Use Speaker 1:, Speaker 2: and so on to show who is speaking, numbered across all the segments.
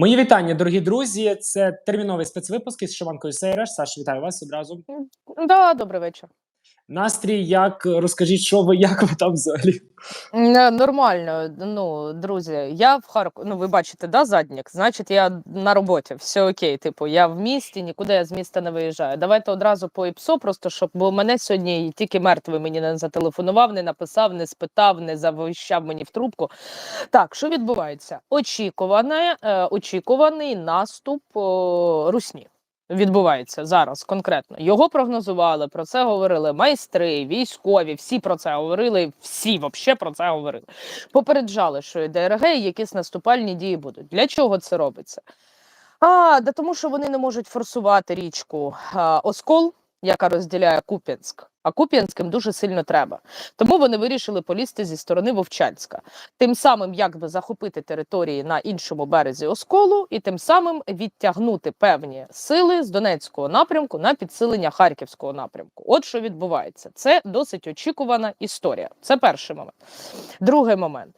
Speaker 1: Мої вітання, дорогі друзі. Це терміновий спецвипуск із Шиванкою Сейреш. Саша, вітаю вас одразу.
Speaker 2: Да, добрий вечір.
Speaker 1: Настрій, як розкажіть, що ви, як ви там взагалі?
Speaker 2: Нормально, ну, друзі, я в Харкові, ну ви бачите, да, заднік, значить, я на роботі, все окей. Типу, я в місті, нікуди я з міста не виїжджаю. Давайте одразу по ІПСО, просто щоб, бо мене сьогодні тільки мертвий мені не зателефонував, не написав, не спитав, не завищав мені в трубку. Так, що відбувається? Очікуване, е, очікуваний наступ о, русні. Відбувається зараз конкретно. Його прогнозували, про це говорили майстри, військові, всі про це говорили, всі взагалі про це говорили. Попереджали, що йде РГ і якісь наступальні дії будуть. Для чого це робиться? А, да тому що вони не можуть форсувати річку а, Оскол, яка розділяє Куп'янськ. А Куп'янським дуже сильно треба. Тому вони вирішили полізти зі сторони Вовчанська, тим самим якби захопити території на іншому березі Осколу, і тим самим відтягнути певні сили з Донецького напрямку на підсилення Харківського напрямку. От що відбувається. Це досить очікувана історія. Це перший момент. Другий момент.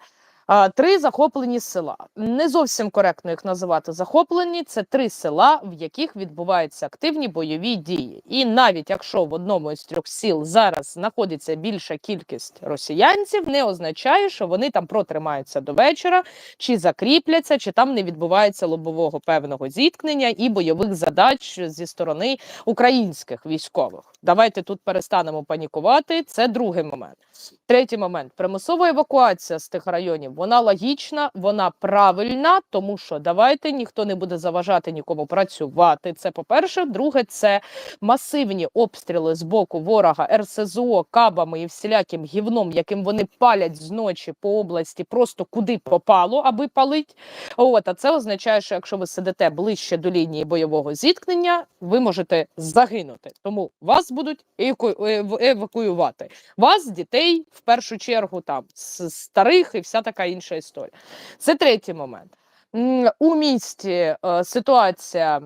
Speaker 2: Три захоплені села. Не зовсім коректно їх називати захоплені. Це три села, в яких відбуваються активні бойові дії. І навіть якщо в одному із трьох сіл зараз знаходиться більша кількість росіянців, не означає, що вони там протримаються до вечора, чи закріпляться, чи там не відбувається лобового певного зіткнення і бойових задач зі сторони українських військових. Давайте тут перестанемо панікувати. Це другий момент. Третій момент примусова евакуація з тих районів. Вона логічна, вона правильна, тому що давайте ніхто не буде заважати нікому працювати. Це по-перше. Друге, це масивні обстріли з боку ворога РСЗО кабами і всіляким гівном, яким вони палять зночі по області, просто куди попало, аби палить. От а це означає, що якщо ви сидите ближче до лінії бойового зіткнення, ви можете загинути. Тому вас будуть евакуювати. Вас, дітей, в першу чергу, там з старих і вся така інша історія. Це третій момент. У місті е, ситуація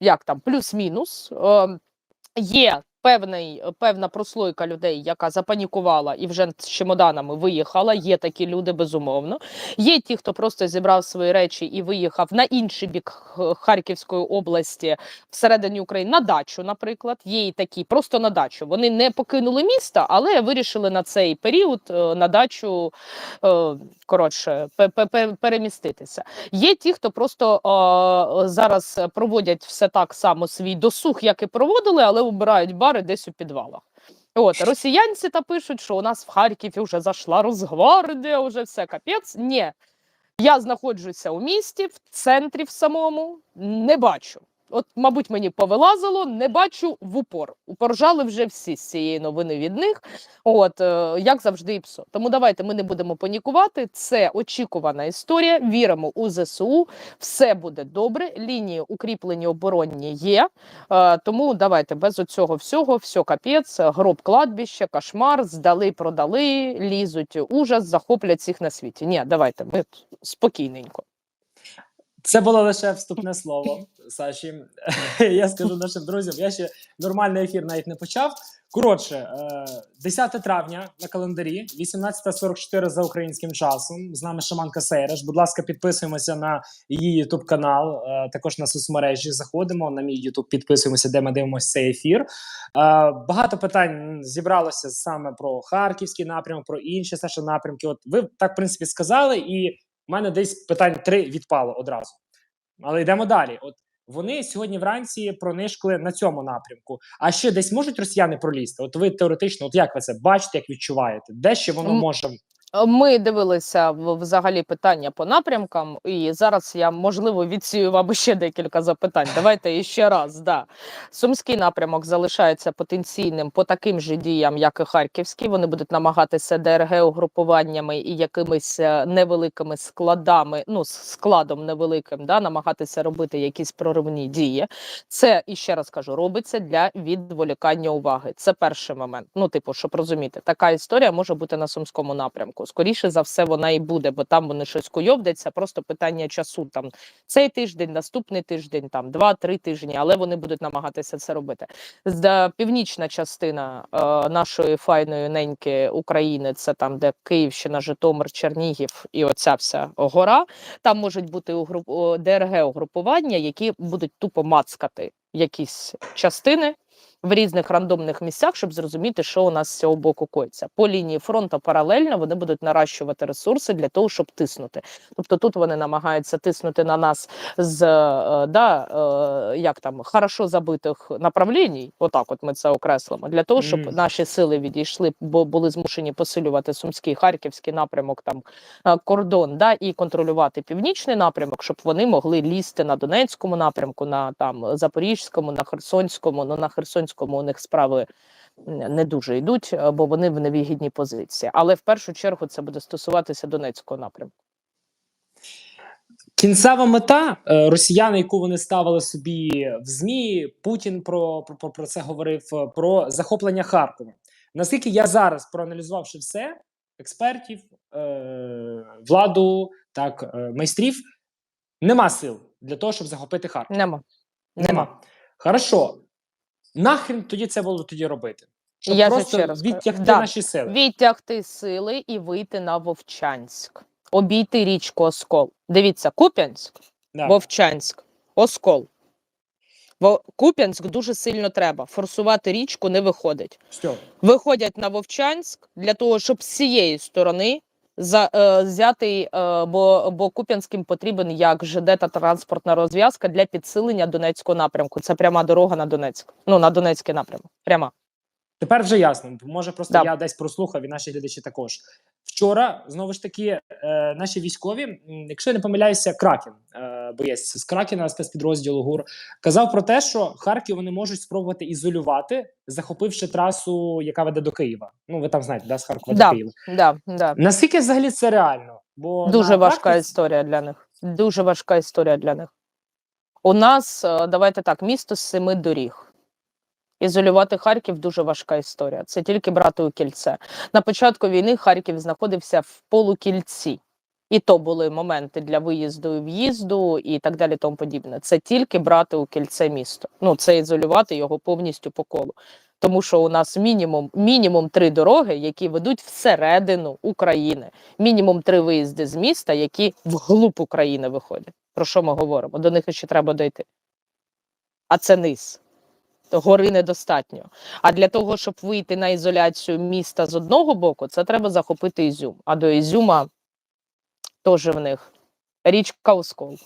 Speaker 2: як там плюс-мінус. Е, Є певний, певна прослойка людей, яка запанікувала і вже з чемоданами виїхала. Є такі люди, безумовно. Є ті, хто просто зібрав свої речі і виїхав на інший бік Харківської області всередині України на дачу, наприклад. Є і такі просто на дачу. Вони не покинули місто, але вирішили на цей період е, на дачу е, коротше пе- пе- пе- переміститися. Є ті, хто просто е, зараз проводять все так само свій досуг, як і проводили, але обирають бари десь у підвалах. От росіянці та пишуть, що у нас в Харкові вже зайшла Росгвардія, вже все капець. Ні, я знаходжуся у місті, в центрі в самому, не бачу. От, мабуть, мені повилазило, не бачу в упор. Упоржали вже всі з цієї новини від них. От е, як завжди, і псо. Тому давайте ми не будемо панікувати. Це очікувана історія. Віримо у ЗСУ. Все буде добре. Лінії укріплені оборонні є. Е, тому давайте без оцього всього, все капець, гроб кладбище, кошмар, здали, продали, лізуть ужас, захоплять всіх на світі. Ні, давайте ми спокійненько.
Speaker 1: Це було лише вступне слово, Саші. Я скажу нашим друзям, я ще нормальний ефір навіть не почав. Коротше, е, 10 травня на календарі, 18.44 за українським часом. З нами Шаманка Сейреш. Будь ласка, підписуємося на її ютуб канал, е, також на соцмережі. Заходимо на мій ютуб, підписуємося, де ми дивимося цей ефір. Е, Багато питань зібралося саме про харківський напрямок, про інші Саша напрямки. От ви так в принципі сказали, і в мене десь питань три відпало одразу. Але йдемо далі. От вони сьогодні вранці пронишкли на цьому напрямку. А ще десь можуть росіяни пролізти? От ви теоретично, от як ви це бачите, як відчуваєте? Де ще воно може
Speaker 2: Ми дивилися взагалі питання по напрямкам, і зараз я можливо відсію вам ще декілька запитань. Давайте ще раз. Да. Сумський напрямок залишається потенційним по таким же діям, як і Харківський. Вони будуть намагатися ДРГ угрупуваннями і якимись е, невеликими складами, ну складом невеликим, да, намагатися робити якісь проривні дії. Це і ще раз кажу, робиться для відволікання уваги. Це перший момент. Ну, типу, щоб розуміти, така історія може бути на сумському напрямку. Скоріше за все, вона і буде, бо там вони щось куйовдяться, просто питання часу. Там цей тиждень, наступний тиждень, там два-три тижні, але вони будуть намагатися це робити. З північна частина е, нашої файної неньки України, це там, де Київщина, Житомир, Чернігів і оця вся гора. Там можуть бути угруп... ДРГ угрупування, які будуть тупо мацкати якісь частини в різних рандомних місцях, щоб зрозуміти, що у нас з цього боку коїться. По лінії фронту паралельно вони будуть наращувати ресурси для того, щоб тиснути. Тобто тут вони намагаються тиснути на нас з е, да, е, як там хорошо забитих направлінь, отак от ми це окреслимо, для того, щоб наші сили відійшли, бо були змушені посилювати сумський, харківський напрямок, там е, кордон, да, і контролювати північний напрямок, щоб вони могли лізти на Донецькому напрямку, на там Запорізькому, на Херсонському. Ну на Херсонському у них справи не дуже йдуть, е, бо вони в невигідній позиції. Але в першу чергу це буде стосуватися Донецького напрямку.
Speaker 1: Кінцева мета е, росіяни, яку вони ставили собі в змі. Путін про, про, про це говорив е, про захоплення Харкова. Наскільки я зараз проаналізувавши все, експертів, е, владу, так майстрів, нема сил для того, щоб захопити Харків.
Speaker 2: Нема. Нема.
Speaker 1: Нема. Хорошо. Нахрен тоді це було тоді робити? Щоб
Speaker 2: Я
Speaker 1: просто
Speaker 2: ще раз
Speaker 1: відтягти
Speaker 2: Да.
Speaker 1: наші сили.
Speaker 2: Відтягти сили і вийти на Вовчанськ, обійти річку Оскол. Дивіться, Куп'янськ,
Speaker 1: Да.
Speaker 2: Вовчанськ, Оскол. Во Куп'янськ дуже сильно треба. Форсувати річку не виходить.
Speaker 1: Все.
Speaker 2: Виходять на Вовчанськ для того, щоб з цієї сторони за, взятий, е, бо, бо Куп'янським потрібен як ЖД та транспортна розв'язка для підсилення Донецького напрямку. Це пряма дорога на Донецьк. Ну, на Донецький напрямок. Пряма.
Speaker 1: Тепер вже ясно. Може, просто
Speaker 2: Да.
Speaker 1: я десь прослухав і наші глядачі також. Вчора знову ж таки е, наші військові, якщо я не помиляюся, Кракен, е, боєць з Кракена спецпідрозділу ГУР, казав про те, що Харків вони можуть спробувати ізолювати, захопивши трасу, яка веде до Києва. Ну ви там знаєте, да, з Харкова
Speaker 2: Да.
Speaker 1: до Києва.
Speaker 2: Да, да.
Speaker 1: Наскільки взагалі це реально? Бо
Speaker 2: Дуже важка
Speaker 1: практиці-
Speaker 2: історія для них. Дуже важка історія для них. У нас, е, давайте так, місто з семи доріг. Ізолювати Харків дуже важка історія. Це тільки брати у кільце. На початку війни Харків знаходився в полукільці. І то були моменти для виїзду і в'їзду, і так далі, тому подібне. Це тільки брати у кільце місто. Ну, це ізолювати його повністю по колу. Тому що у нас мінімум, мінімум три дороги, які ведуть всередину України мінімум три виїзди з міста, які вглуб України виходять. Про що ми говоримо? До них ще треба дойти. А це низ. Гори недостатньо. А для того, щоб вийти на ізоляцію міста з одного боку, це треба захопити Ізюм. А до Ізюма теж в них річка Оскол.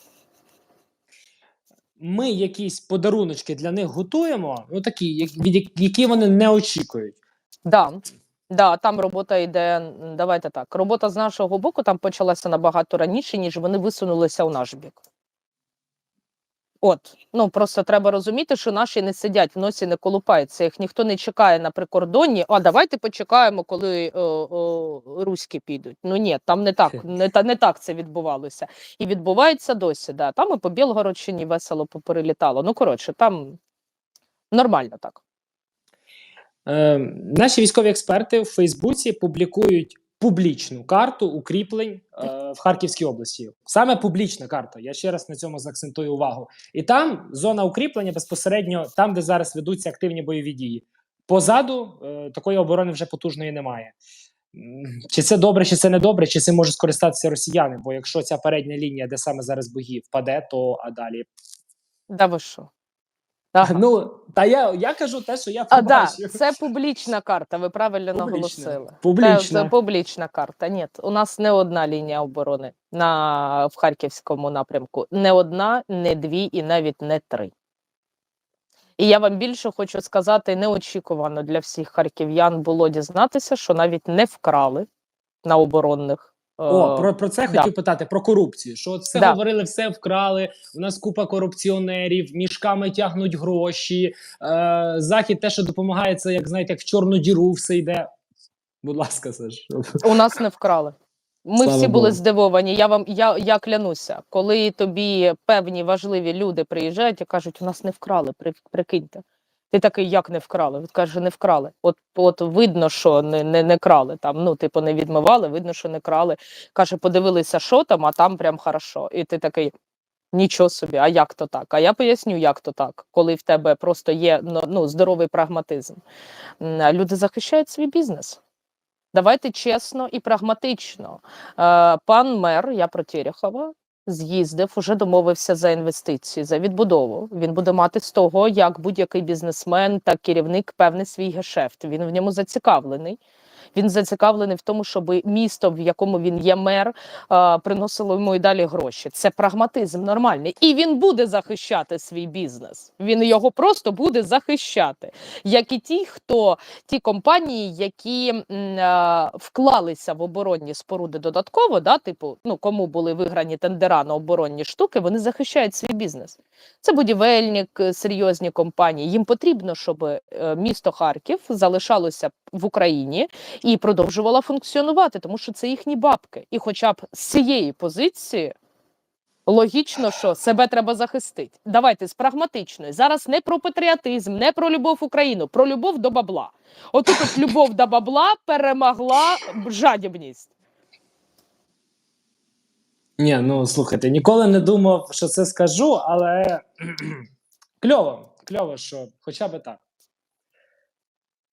Speaker 1: Ми якісь подаруночки для них готуємо, ну такі, від які вони не очікують.
Speaker 2: Да. Да, там робота йде. Давайте так. Робота з нашого боку там почалася набагато раніше, ніж вони висунулися у наш бік. От, ну просто треба розуміти, що наші не сидять в носі, не колупаються. Їх ніхто не чекає на прикордонні. А давайте почекаємо, коли о, о, руські підуть. Ну ні, там не так, не, та, не так це відбувалося. І відбувається досі. Да. Там і по Білгородщині весело поперелітало. Ну коротше, там нормально так.
Speaker 1: Е, наші військові експерти в Фейсбуці публікують публічну карту укріплень е, в Харківській області. Саме публічна карта. Я ще раз на цьому заакцентую увагу. І там зона укріплення безпосередньо там, де зараз ведуться активні бойові дії. Позаду е, такої оборони вже потужної немає. Чи це добре, чи це не добре, чи це можуть скористатися росіяни? Бо якщо ця передня лінія, де саме зараз бої, впаде, то а далі.
Speaker 2: Да ви що? Ага.
Speaker 1: Ну та я, я кажу те, що я
Speaker 2: А, да, це публічна карта. Ви правильно
Speaker 1: Публічна.
Speaker 2: наголосили. Це,
Speaker 1: Публічна.
Speaker 2: це публічна карта. Ні, у нас не одна лінія оборони на в харківському напрямку. Не одна, не дві і навіть не три. І я вам більше хочу сказати, неочікувано для всіх харків'ян було дізнатися, що навіть не вкрали на оборонних.
Speaker 1: О,
Speaker 2: е,
Speaker 1: про, про це
Speaker 2: да.
Speaker 1: хотів питати про корупцію. Що все
Speaker 2: Да.
Speaker 1: говорили, все вкрали. У нас купа корупціонерів, мішками тягнуть гроші. Е, захід те, що допомагає, це як знаєте, як в чорну діру все йде. Будь ласка, Саш.
Speaker 2: У нас не вкрали. Ми
Speaker 1: Слава
Speaker 2: всі були
Speaker 1: Богу.
Speaker 2: здивовані. Я вам я, я клянуся, коли тобі певні важливі люди приїжджають і кажуть, у нас не вкрали, при, прикиньте. Ти такий, як не вкрали? Він каже, не вкрали. От, от видно, що не, не, не крали там. Ну, типу, не відмивали, видно, що не крали. Каже, подивилися, що там, а там прям хорошо. І ти такий. Нічого собі, а як то так? А я поясню, як то так, коли в тебе просто є ну, ну, здоровий прагматизм. Люди захищають свій бізнес. Давайте чесно і прагматично. Е, пан мер, я про Терехова, з'їздив, уже домовився за інвестиції, за відбудову. Він буде мати з того, як будь-який бізнесмен та керівник певний свій гешефт. Він в ньому зацікавлений. Він зацікавлений в тому, щоб місто, в якому він є мер, е, приносило йому і далі гроші. Це прагматизм нормальний. І він буде захищати свій бізнес. Він його просто буде захищати. Як і ті, хто ті компанії, які е, вклалися в оборонні споруди додатково, да, типу, ну кому були виграні тендера на оборонні штуки, вони захищають свій бізнес. Це будівельник, е, серйозні компанії. Їм потрібно, щоб місто Харків залишалося в Україні і продовжувало функціонувати, тому що це їхні бабки. І, хоча б з цієї позиції. Логічно, що себе треба захистити. Давайте з прагматичної. Зараз не про патріотизм, не про любов Україну, про любов до бабла. Отут от любов до бабла перемогла жадібність.
Speaker 1: Ні, ну слухайте, ніколи не думав, що це скажу, але кльово, кльово, що хоча б так.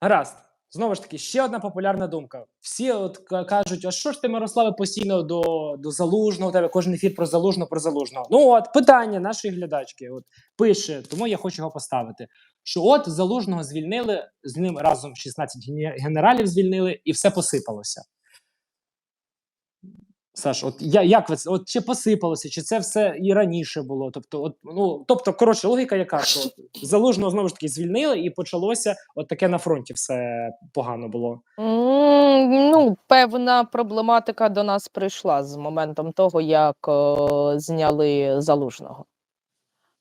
Speaker 1: Гаразд. Знову ж таки, ще одна популярна думка. Всі от кажуть: а що ж ти, Мирославе, постійно до, до залужного, тебе кожен ефір про залужного, про залужного. Ну от питання нашої глядачки от, пише, тому я хочу його поставити. Що от залужного звільнили, з ним разом 16 гені- генералів звільнили, і все посипалося. Саш, от я, як ви це? От чи посипалося, чи це все і раніше було? Тобто, от, ну, тобто, коротше, логіка яка, що залужного знову ж таки звільнили, і почалося от таке на фронті все погано було.
Speaker 2: Mm, Ну, певна проблематика до нас прийшла з моментом того, як о, зняли залужного.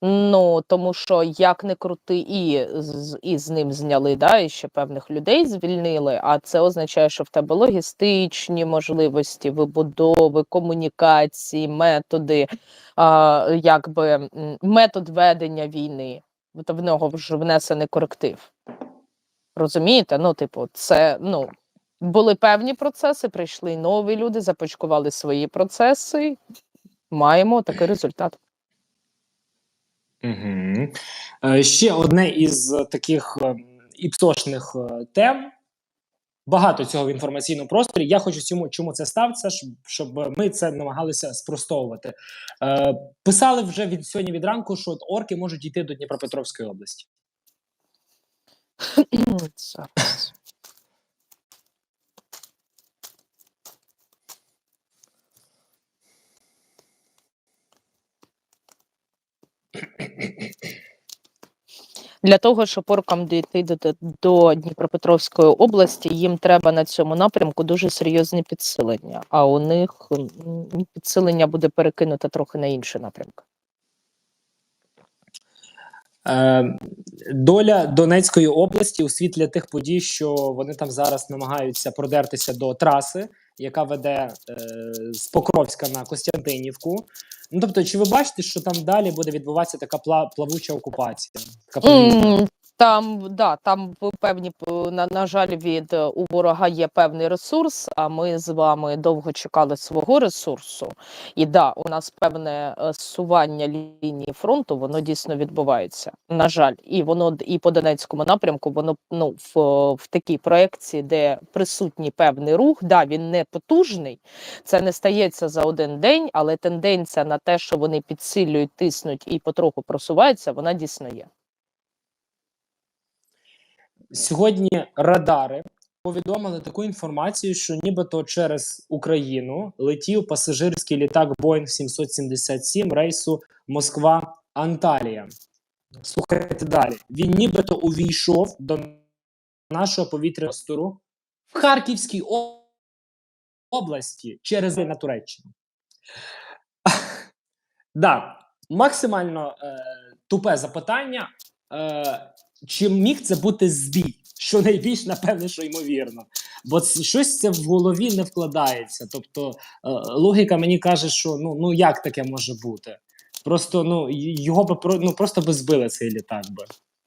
Speaker 2: Ну, тому що як не крути, і з, і з ним зняли, да, і ще певних людей звільнили. А це означає, що в тебе логістичні можливості, вибудови, комунікації, методи, а, якби метод ведення війни. В нього вже внесений коректив. Розумієте? Ну, типу, це ну. Були певні процеси, прийшли нові люди, започкували свої процеси. Маємо такий результат.
Speaker 1: Угу. Ще одне із таких е, іпсошних е, тем. Багато цього в інформаційному просторі. Я хочу чому, чому це ставиться, щоб, ми це намагалися спростовувати. Е, писали вже від сьогодні від ранку, що орки можуть йти до Дніпропетровської області.
Speaker 2: Для того, щоб оркам дійти до, до- Дніпропетровської області, їм треба на цьому напрямку дуже серйозні підсилення. А у них підсилення буде перекинуте трохи на інші напрямки.
Speaker 1: Е, доля Донецької області у світлі тих подій, що вони там зараз намагаються продертися до траси, яка веде е, з Покровська на Костянтинівку. Ну тобто, чи ви бачите, що там далі буде відбуватися така плавуча окупація? Така повільна?
Speaker 2: Там, да, там певні на, на жаль, від е, у ворога є певний ресурс. А ми з вами довго чекали свого ресурсу. І да, у нас певне е, зсування лінії фронту, воно дійсно відбувається. На жаль, і воно і по Донецькому напрямку, воно ну в, в такій проекції, де присутній певний рух. Да, він не потужний. Це не стається за один день, але тенденція на те, що вони підсилюють, тиснуть і потроху просуваються, вона дійсно є.
Speaker 1: Сьогодні радари повідомили таку інформацію, що нібито через Україну летів пасажирський літак Boeing 777 рейсу Москва-Анталія. Слухайте далі. Він нібито увійшов до нашого повітряного простору в Харківській області через на Туреччину. Да, максимально е, тупе запитання. Е, чи міг це бути збій? Що найбільш напевне, що ймовірно. Бо щось це в голові не вкладається. Тобто е, логіка мені каже, що ну, ну як таке може бути? Просто ну його би ну, просто би збили цей літак би.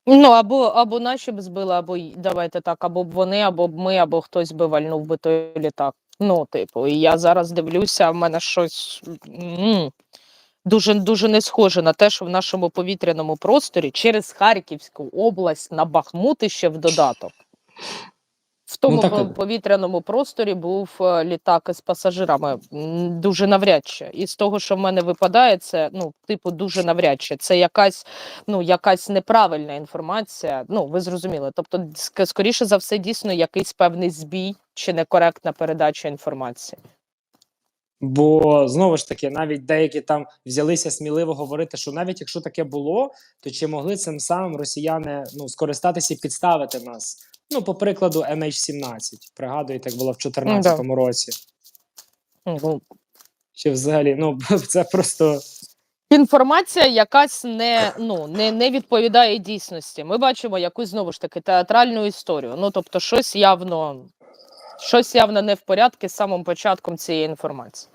Speaker 2: Ну, або, або наші б збили, або давайте так, або б вони, або б ми, або хтось би вальнув би той літак. Ну, типу, і я зараз дивлюся, в мене щось дуже дуже не схоже на те, що в нашому повітряному просторі через Харківську область на Бахмут ще в додаток. В тому
Speaker 1: так, е.
Speaker 2: повітряному просторі був е, літак із пасажирами. Дуже навряд чи. І з того, що в мене випадає, це ну, типу, дуже навряд чи. Це якась, ну, якась неправильна інформація. Ну, ви зрозуміли. Тобто, скоріше за все, дійсно якийсь певний збій чи некоректна передача інформації.
Speaker 1: Бо знову ж таки, навіть деякі там взялися сміливо говорити, що навіть якщо таке було, то чи могли цим самим росіяни ну скористатися і підставити нас? Ну, по прикладу, MH17. Пригадуєте, як було в 2014 році.
Speaker 2: Ну,
Speaker 1: Чи взагалі, ну це просто
Speaker 2: Інформація якась не, ну, не, не відповідає дійсності. Ми бачимо якусь знову ж таки театральну історію. Ну, тобто, щось явно, щось явно не в порядку з самим початком цієї інформації.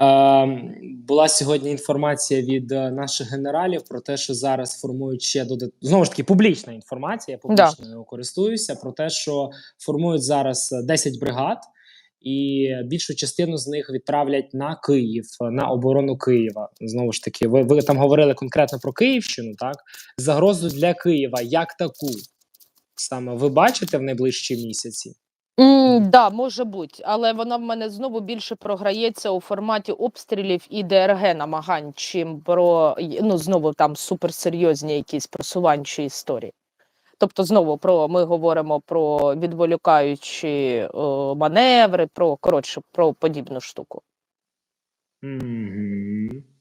Speaker 1: Е, була сьогодні інформація від е, наших генералів про те, що зараз формують ще додат... знову ж таки публічна інформація. Я
Speaker 2: Да.
Speaker 1: публічно нею користуюся про те, що формують зараз е, 10 бригад, і більшу частину з них відправлять на Київ е, на оборону Києва. Знову ж таки, ви, ви там говорили конкретно про Київщину, так загрозу для Києва як таку саме ви бачите в найближчі місяці.
Speaker 2: Mm, да, може бути, але вона в мене знову більше програється у форматі обстрілів і ДРГ намагань, чим про ну знову там суперсерйозні якісь просуванчі історії. Тобто, знову про ми говоримо про відволікаючі о, маневри, про коротше про подібну штуку.
Speaker 1: Мгм.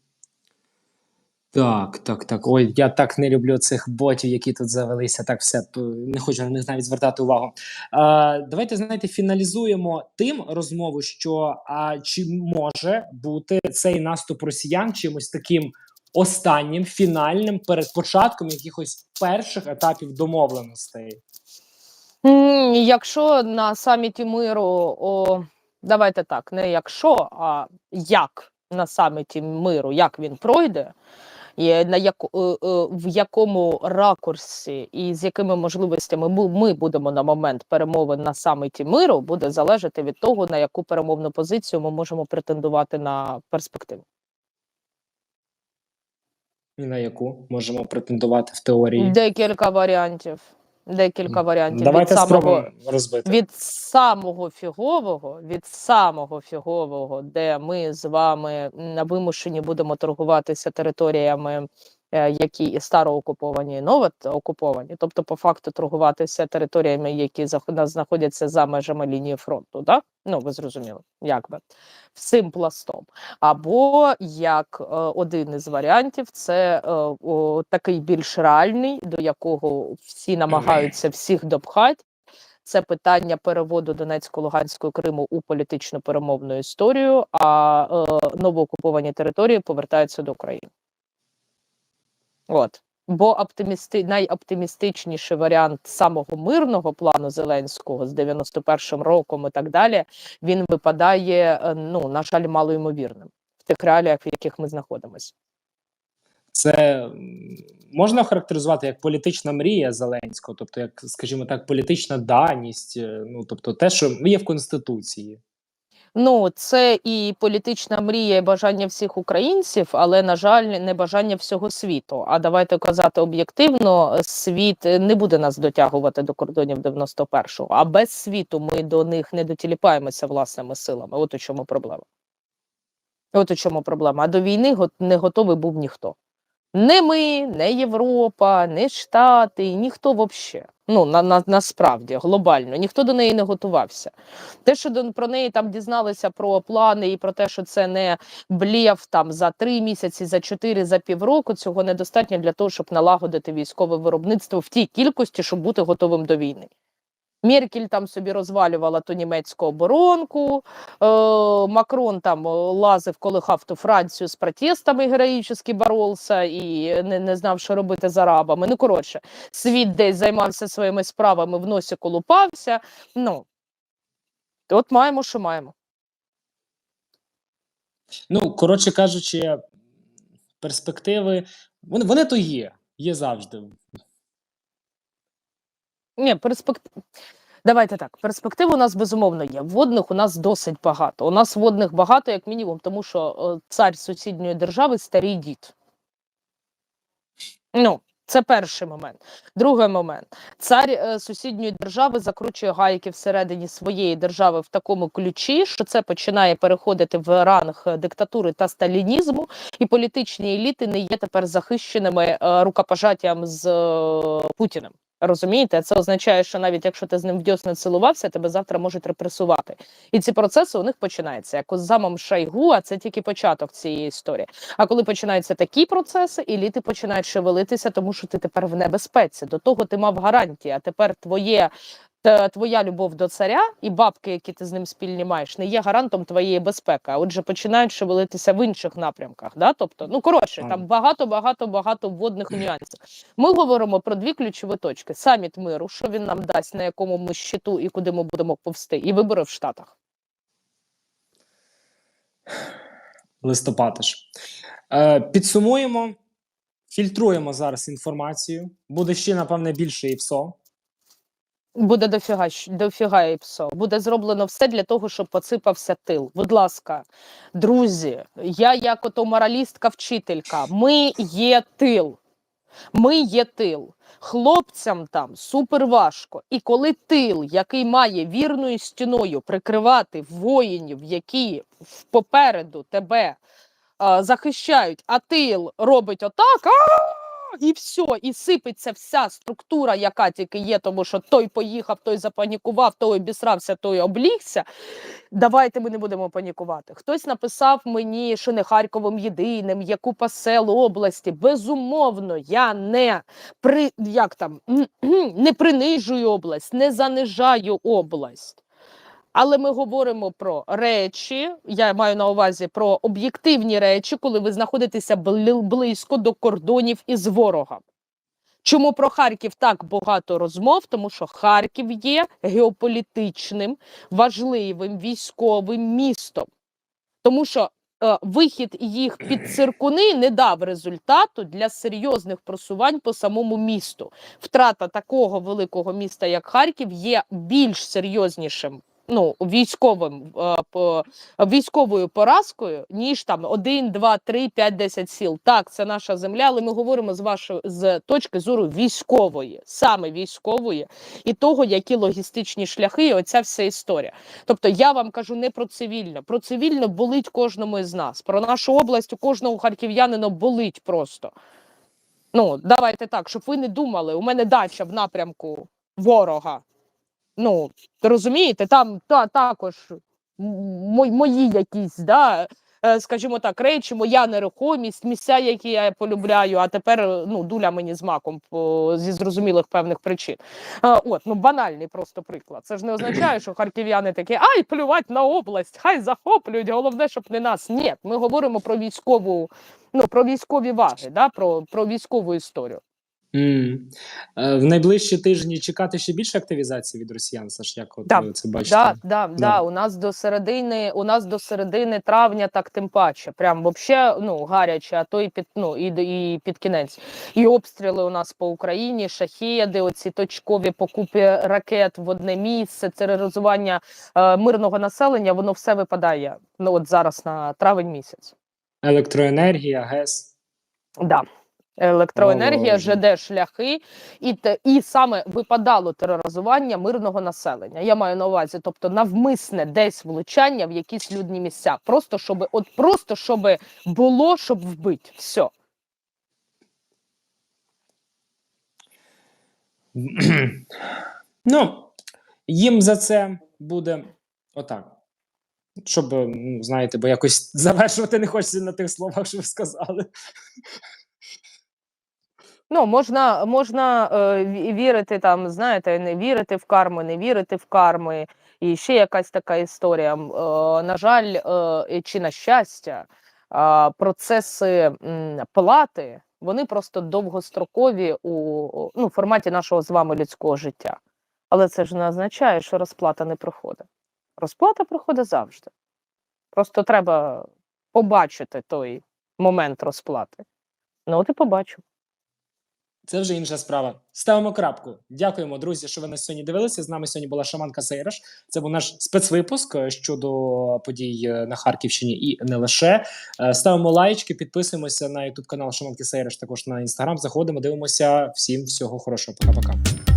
Speaker 1: Так, так, так. Ой, я так не люблю цих ботів, які тут завелися. Так, все не хочу на них навіть звертати увагу. А, давайте знаєте, фіналізуємо тим розмову, що а чи може бути цей наступ росіян чимось таким останнім, фінальним перед початком якихось перших етапів домовленостей.
Speaker 2: Якщо на саміті миру, о, давайте так, не якщо, а як на саміті миру, як він пройде, на яку, е, е, в якому ракурсі і з якими можливостями ми, ми будемо на момент перемовин на саміті миру, буде залежати від того, на яку перемовну позицію ми можемо претендувати на перспективу.
Speaker 1: І на яку можемо претендувати в теорії.
Speaker 2: Декілька варіантів. Декілька варіантів.
Speaker 1: Давайте
Speaker 2: від самого,
Speaker 1: розбити.
Speaker 2: від самого фігового, від самого фігового, де ми з вами на вимушені будемо торгуватися територіями, які і староокуповані, і новоокуповані, тобто, по факту, торгуватися територіями, які знаходяться за межами лінії фронту. Да? Ну, ви зрозуміли, як би всім пластом. Або як е, один із варіантів, це е, о, такий більш реальний, до якого всі намагаються всіх допхати. Це питання переводу Донецько-Луганського Криму у політично перемовну історію, а е, новоокуповані території повертаються до України. От. Бо оптимісти... найоптимістичніший варіант самого мирного плану Зеленського з 91-м роком і так далі, він випадає, е, ну, на жаль, малоймовірним в тих реаліях, в яких ми знаходимося.
Speaker 1: Це можна охарактеризувати як політична мрія Зеленського, тобто, як, скажімо так, політична даність, е, ну тобто те, що є в Конституції.
Speaker 2: Ну, це і політична мрія, і бажання всіх українців, але, на жаль, не бажання всього світу. А давайте казати об'єктивно, світ не буде нас дотягувати до кордонів 91-го, а без світу ми до них не дотіліпаємося власними силами. От у чому проблема. От у чому проблема. А до війни не готовий був ніхто. Не ми, не Європа, не Штати, ніхто взагалі. Ну, на, на, насправді, глобально, ніхто до неї не готувався. Те, що до- про неї там дізналися про плани і про те, що це не блєв там за три місяці, за чотири, за півроку, цього недостатньо для того, щоб налагодити військове виробництво в тій кількості, щоб бути готовим до війни. Меркель там собі розвалювала ту німецьку оборонку, е, Макрон там е, лазив, колихав ту Францію з протестами, героїчно боровся і не, не знав, що робити з арабами. Ну, коротше, світ десь займався своїми справами, в носі колупався. Ну, от маємо, що маємо.
Speaker 1: Ну, коротше кажучи, перспективи вони, вони то є. є завжди.
Speaker 2: Ні, перспектив. Давайте так. Перспектив у нас безумовно є. Водних у нас досить багато. У нас водних багато, як мінімум, тому що е, цар сусідньої держави старий дід. Ну, це перший момент. Другий момент. Цар е, сусідньої держави закручує гайки всередині своєї держави в такому ключі, що це починає переходити в ранг диктатури та сталінізму, і політичні еліти не є тепер захищеними е, рукопожаттям з Путіним. Розумієте, це означає, що навіть якщо ти з ним в дьосне цілувався, тебе завтра можуть репресувати. І ці процеси у них починаються. Як з замом Шайгу, а це тільки початок цієї історії. А коли починаються такі процеси, еліти починають шевелитися, тому що ти тепер в небезпеці. До того ти мав гарантії, а тепер твоє. Твоя любов до царя і бабки, які ти з ним спільні маєш, не є гарантом твоєї безпеки. А отже, починають шевелитися в інших напрямках. Да? Тобто, ну коротше, там багато, багато, багато вводних нюансів. Ми говоримо про дві ключові точки: саміт миру, що він нам дасть, на якому ми щиту і куди ми будемо повсти, і вибори в Штатах.
Speaker 1: Листопад аж. Е, підсумуємо, фільтруємо зараз інформацію. Буде ще, напевне, більше ІПСО.
Speaker 2: Буде дофіга, дофіга і. Буде зроблено все для того, щоб посипався тил. Будь ласка, друзі, я як ото моралістка, вчителька, ми є тил. Ми є тил. Хлопцям там супер важко. І коли тил, який має вірною стіною прикривати воїнів, які попереду тебе а, захищають, а тил робить отак, а і все, і сипеться вся структура, яка тільки є, тому що той поїхав, той запанікував, той обісрався, той облігся. Давайте ми не будемо панікувати. Хтось написав мені, що не Харковом єдиним, є купа сел області. Безумовно, я не при як там не принижую область, не занижаю область. Але ми говоримо про речі. Я маю на увазі про об'єктивні речі, коли ви знаходитеся близько до кордонів із ворогом. Чому про Харків так багато розмов? Тому що Харків є геополітичним, важливим військовим містом. Тому що е, вихід їх під циркуни не дав результату для серйозних просувань по самому місту. Втрата такого великого міста, як Харків, є більш серйознішим. Ну, військовим е, військовою поразкою, ніж там 1, 2, 3, 5, 10 сіл. Так, це наша земля, але ми говоримо з вашої з точки зору військової, саме військової, і того, які логістичні шляхи, і оця вся історія. Тобто я вам кажу не про цивільно. Про цивільно болить кожному із нас. Про нашу область у кожного харків'янина болить просто. Ну, давайте так, щоб ви не думали, у мене дача в напрямку ворога. Ну, розумієте, там та, також мо- мої якісь, да, е, скажімо так, речі, моя нерухомість, місця, які я полюбляю, а тепер е, ну, дуля мені з маком по, зі зрозумілих певних причин. От, ну банальний просто приклад. Це ж не означає, що харків'яни такі, ай, плювать на область, хай захоплюють, головне, щоб не нас. Ні, ми говоримо про військову, ну, про військові ваги, да, про, про військову історію.
Speaker 1: Е, в найближчі тижні чекати ще більше активізації від росіян, Саш, як от
Speaker 2: Да.
Speaker 1: ви це бачите?
Speaker 2: Да, да, да. У нас до середини, у нас до середини травня, так тим паче. Прям вообще ну гаряче, а то і під ну і, і під кінець. І обстріли у нас по Україні, шахеди, оці точкові покупи ракет в одне місце, тероризування е, мирного населення, воно все випадає. Ну от зараз на травень місяць.
Speaker 1: Електроенергія, ГЕС.
Speaker 2: Да. Електроенергія, ЖД шляхи, і те, і саме випадало тероризування мирного населення. Я маю на увазі, тобто навмисне десь влучання в якісь людні місця. Просто щоб от просто щоб було, щоб вбити. Все.
Speaker 1: ну, їм за це буде отак. Щоб, ну, знаєте, бо якось завершувати не хочеться на тих словах, що ви сказали.
Speaker 2: Ну, можна, можна е, вірити там, знаєте, не вірити в карму, не вірити в карми. І ще якась така історія. Е, на жаль, е, чи на щастя, а, процеси м, плати вони просто довгострокові у ну, форматі нашого з вами людського життя. Але це ж не означає, що розплата не приходить. Розплата приходить завжди. Просто треба побачити той момент розплати. Ну, от і побачив.
Speaker 1: Це вже інша справа. Ставимо крапку. Дякуємо, друзі, що ви нас сьогодні дивилися. З нами сьогодні була шаманка Сейраш. Це був наш спецвипуск е, щодо подій е, на Харківщині і не лише. Е, Ставимо лайчки, підписуємося на YouTube канал Шаманки Сейраш, також на інстаграм. Заходимо, дивимося. Всім всього хорошого. Пока-пока.